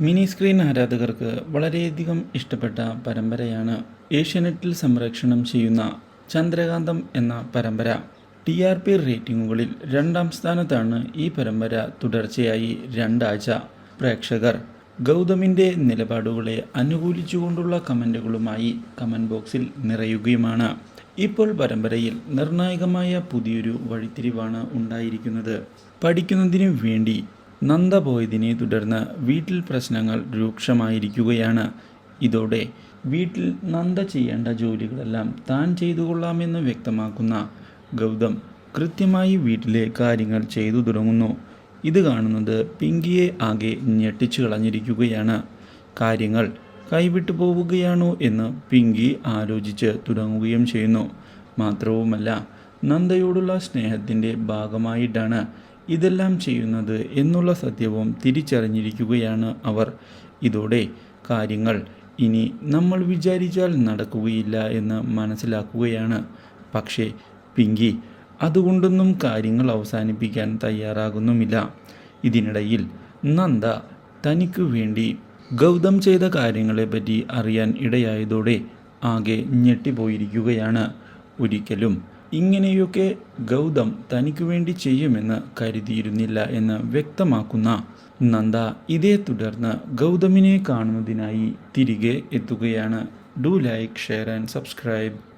Mini screen ആരാധകർക്ക് വളരെയധികം ഇഷ്ടപ്പെട്ട പരമ്പരയാണ് ഏഷ്യാനെറ്റിൽ സംരക്ഷണം ചെയ്യുന്ന ചന്ദ്രകാന്തം എന്ന പരമ്പര. ടി ആർ പി റേറ്റിംഗുകളിൽ രണ്ടാം സ്ഥാനത്താണ് ഈ പരമ്പര തുടർച്ചയായി രണ്ടാഴ്ച. പ്രേക്ഷകർ ഗൗതമിന്റെ നിലപാടുകളെ അനുകൂലിച്ചുകൊണ്ടുള്ള കമന്റുകളുമായി കമന്റ് ബോക്സിൽ നിറയുകയുമാണ്. ഇപ്പോൾ പരമ്പരയിൽ നിർണായകമായ പുതിയൊരു വഴിത്തിരിവാണ് ഉണ്ടായിരിക്കുന്നത്. പഠിക്കുന്നതിനു വേണ്ടി നന്ദ പോയതിനെ തുടർന്ന് വീട്ടിൽ പ്രശ്നങ്ങൾ രൂക്ഷമായിരിക്കുകയാണ്. ഇതോടെ വീട്ടിൽ നന്ദ ചെയ്യേണ്ട ജോലികളെല്ലാം താൻ ചെയ്തു കൊള്ളാമെന്ന് വ്യക്തമാക്കുന്ന ഗൗതം കൃത്യമായി വീട്ടിലെ കാര്യങ്ങൾ ചെയ്തു തുടങ്ങുന്നു. ഇത് കാണുന്നത് പിങ്കിയെ ആകെ ഞെട്ടിച്ചു കളഞ്ഞിരിക്കുകയാണ്. കാര്യങ്ങൾ കൈവിട്ടു പോവുകയാണോ എന്ന് പിങ്കി ആലോചിച്ച് തുടങ്ങുകയും ചെയ്യുന്നു. മാത്രവുമല്ല നന്ദയോടുള്ള സ്നേഹത്തിന്റെ ഭാഗമായിട്ടാണ് ഇതെല്ലാം ചെയ്യുന്നത് എന്നുള്ള സത്യവും തിരിച്ചറിഞ്ഞിരിക്കുകയാണ് അവർ. ഇതോടെ കാര്യങ്ങൾ ഇനി നമ്മൾ വിചാരിച്ചാൽ നടക്കുകയില്ല എന്ന് മനസ്സിലാക്കുകയാണ്. പക്ഷേ പിങ്കി അതുകൊണ്ടൊന്നും കാര്യങ്ങൾ അവസാനിപ്പിക്കാൻ തയ്യാറാകുന്നുമില്ല. ഇതിനിടയിൽ നന്ദ തനിക്ക് വേണ്ടി ഗൗതം ചെയ്ത കാര്യങ്ങളെപ്പറ്റി അറിയാൻ ഇടയായതോടെ ആകെ ഞെട്ടിപ്പോയിരിക്കുകയാണ്. ഒരിക്കലും ഇങ്ങനെയൊക്കെ ഗൗതം തനിക്ക് വേണ്ടി ചെയ്യുമെന്ന് കരുതിയിരുന്നില്ല എന്ന് വ്യക്തമാക്കുന്ന നന്ദ ഇതേ തുടർന്ന് ഗൗതമിനെ കാണുന്നതിനായി തിരികെ എത്തുകയാണ്. Do like share and subscribe